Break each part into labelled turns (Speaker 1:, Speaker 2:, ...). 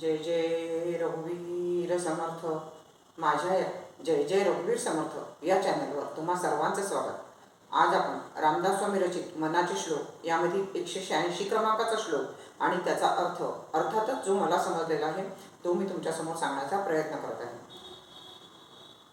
Speaker 1: जय जय रघुवीर समर्थ. माझ्या या जय जय रघुवीर समर्थ या चॅनलवर तुम्हा सर्वांचं स्वागत. आज आपण रामदास स्वामी रचित मनाचे श्लोक यामधील एकशे शहाऐंशी क्रमांकाचा श्लोक आणि त्याचा अर्थ अर्थातच जो मला समजलेला आहे तो मी तुमच्यासमोर सांगण्याचा प्रयत्न करत आहे.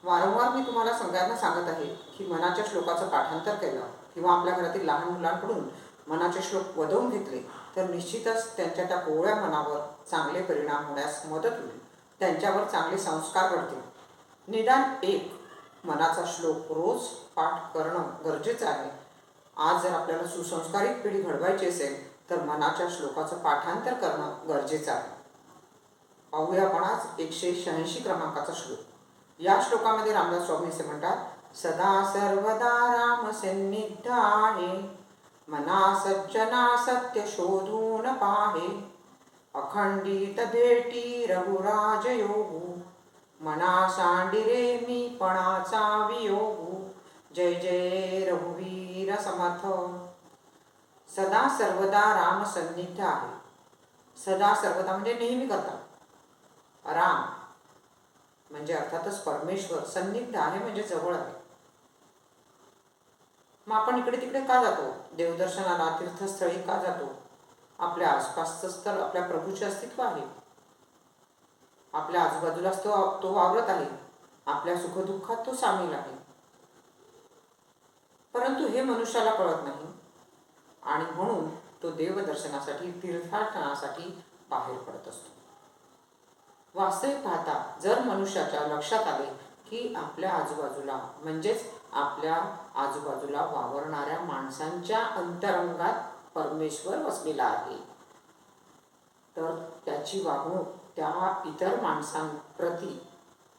Speaker 1: वारंवार मी तुम्हाला सगळ्यांना सांगत आहे की मनाच्या श्लोकाचं पाठांतर केलं किंवा आपल्या घरातील लहान मुलांकडून मनाचे श्लोक वधवून घेतले तर निश्चितच त्यांच्या त्या कोवळ्या मनावर चांगले परिणाम होण्यास मदत होईल. त्यांच्यावर चांगले संस्कार घडतील. निदान एक मनाचा श्लोक रोज पाठ करणं गरजेचं आहे. आज जर आपल्याला सुसंस्कारित पिढी घडवायची असेल तर मनाच्या श्लोकाचं पाठांतर करणं गरजेचं आहे. पाहूया आपण आज एकशे शहाऐंशी क्रमांकाचा श्लोक. या श्लोकामध्ये रामदास स्वामी असे म्हणतात सदा सर्वदा राम सन्निध आहे. मना सज्जना सत्य शोधून पाहे. अखंडित भेटी रघुराज योगू. मना सांडिरे मी पणाचा वियोगू. जय जय रघुवीर समर्थ. सदा सर्वदा राम सन्निध आहे. सदा सर्वदा म्हणजे नेहमी करता. राम. म्हणजे अर्थातच परमेश्वर सन्निग्ध आहे म्हणजे जवळ आहे. मग आपण इकडे तिकडे का जातो? देवदर्शनाला तीर्थस्थळी का जातो? आपल्या आसपासचं स्थळ आपल्या प्रभूचे अस्तित्व आहे. आपल्या आजूबाजूलाच तो तो वावरत आहे. आपल्या सुखदुःखात तो सामील आहे. परंतु हे मनुष्याला कळत नाही. आणि म्हणून तो देवदर्शनासाठी तीर्थाटनासाठी बाहेर पडत असतो. वास्तविक पाहता जर मनुष्याच्या लक्षात आले की आपल्या आजूबाजूला म्हणजेच आपल्या आजूबाजूला वावरणाऱ्या माणसांच्या अंतरंगात परमेश्वर वसलेला आहे. तर त्याची वागणूक त्या इतर माणसांप्रती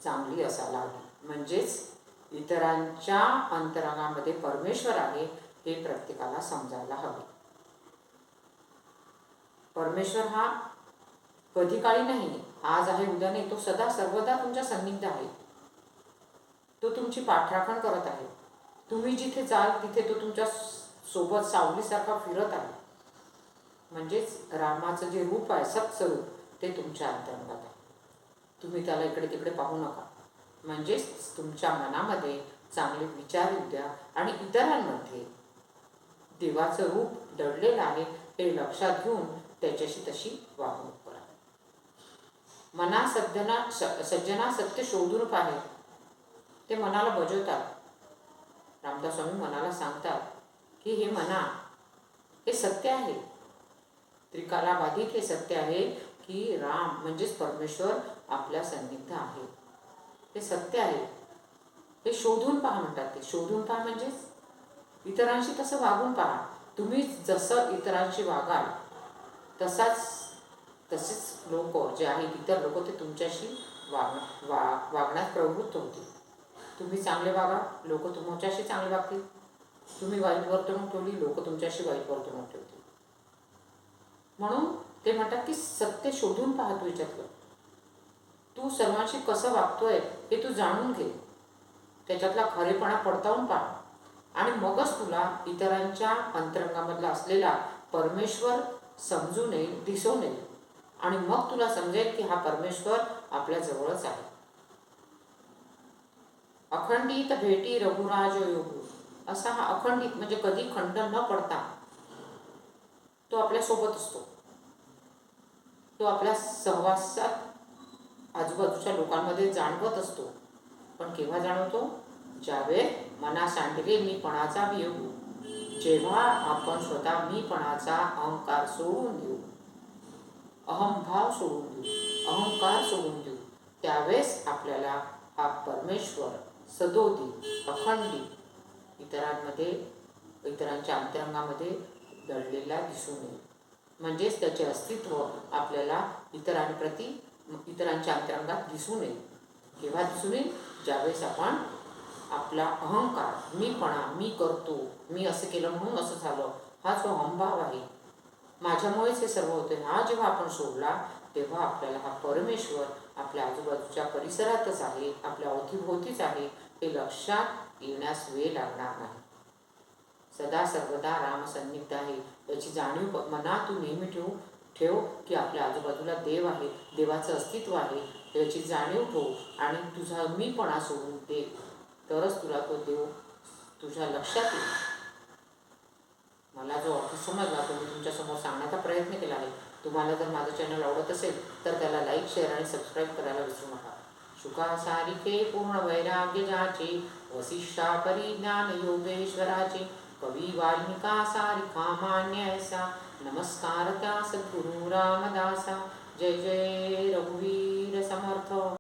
Speaker 1: चांगली असायला हवी. म्हणजेच इतरांच्या अंतरंगामध्ये परमेश्वर आहे हे प्रत्येकाला समजायला हवे. परमेश्वर हा कधी काळी नाही. आज आहे उद्या नाही. तो सदा सर्वदा तुमच्या सन्निध आहे. तो तुमची पाठराखण करत आहे. तुम्ही जिथे जाल तिथे तो तुमच्यासोबत सावलीसारखा फिरत आहे. म्हणजेच रामाचं जे रूप आहे सत्स्वरूप ते तुमच्या अंतर्गत आहे. तुम्ही त्याला इकडे तिकडे पाहू नका. म्हणजेच तुमच्या मनामध्ये चांगले विचार येऊ द्या आणि इतरांमध्ये देवाचं रूप दडलेलं आहे हे लक्षात घेऊन त्याच्याशी तशी वागणूक करा. मना सज्जना स- सज्जना सत्य शोधून पाहे. ते मनाला बजवतात. रामदास स्वामी मनाला सांगतात की हे मना हे सत्य आहे. त्रिकालाबाधित हे सत्य आहे की राम म्हणजेच परमेश्वर आपल्या सन्निध आहे. हे सत्य आहे. हे शोधून पहा म्हणतात ते. शोधून पहा म्हणजेच? इतरांशी तसं वागून पहा. तुम्ही जसं इतरांशी वागाल तसाच तसेच लोक जे आहेत इतर लोक ते तुमच्याशी वाग वा वागण्यात प्रवृत्त होतील. तुम्ही चांगले वागा लोक तुमच्याशी चांगले वागतील. तुम्ही वाईट वर्तणूक ठेवली लोक तुमच्याशी वाईट वर्तणूक ठेवतील. म्हणून ते म्हणतात की सत्य शोधून पाहा याच्यातलं तू सर्वांशी कसं वागतोय हे तू जाणून घे. त्याच्यातला खरेपणा पडताळून पहा. आणि मगच तुला इतरांच्या अंतरंगामधला असलेला परमेश्वर समजून येईल दिसून येईल. आणि मग तुला समजेल की हा परमेश्वर आपल्या जवळच आहे. अखंडित भेटी रघुराज योग. असा हा अखंडित म्हणजे कधी खंड न पडता तो आपल्यासोबत असतो. तो आपल्या सहवासात आजूबाजूच्या लोकांमध्ये जाणवत असतो. पण केव्हा जाणवतो? ज्यावेळेस मना सांडले मीपणाचा वियोग जेव्हा आपण स्वतः मीपणाचा अहंकार सोडून देऊ. अहंभाव सोडून देऊ. अहंकार सोडून देऊ. त्यावेळेस आपल्याला हा परमेश्वर सदोदी अखंडी इतरांमध्ये इतरांच्या अंतरंगामध्ये दडलेला दिसून येईल. म्हणजेच त्याचे अस्तित्व आपल्याला इतरांप्रती इतरांच्या अंतरंगात दिसून येईल. केव्हा दिसून येईल? ज्यावेळेस आपण आपला अहंकार मीपणा मी करतो मी असं केलं म्हणून असं झालं हा जो अहंभाव आहे. माझ्यामुळेच हे सर्व होते. हा जेव्हा आपण सोडला तेव्हा आपल्याला हा परमेश्वर आपल्या आजूबाजूच्या परिसरातच आहे आपल्या अवतीभोवतीच आहे हे लक्षात येण्यास वेळ लागणार नाही. सदा सर्वदा राम सन्निग्ध आहे. याची जाणीव प- मनात तू नेहमी ठेवू ठेव की आपल्या आजूबाजूला देव आहे देवाचं अस्तित्व आहे याची जाणीव ठेव आणि तुझा मीपणा सोडून दे. तरच तुला तो देव तुझ्या लक्षात येईल. मला जो अर्थ समजला तो मी तुमच्यासमोर सांगण्याचा प्रयत्न केला आहे. तुम्हाला जर माझं चॅनल आवडत असेल तर त्याला लाईक शेअर आणि सबस्क्राईब करायला विसरू नका. शुकासारिके पूर्ण वैराग्य जाचे वसिष्ठा परिज्ञान योगेश्वराचे कवी वाल्मिका सारिका मान्य ऐसा नमस्कार त्या सद्गुरु रामदासा जय जय रघुवीर समर्थ.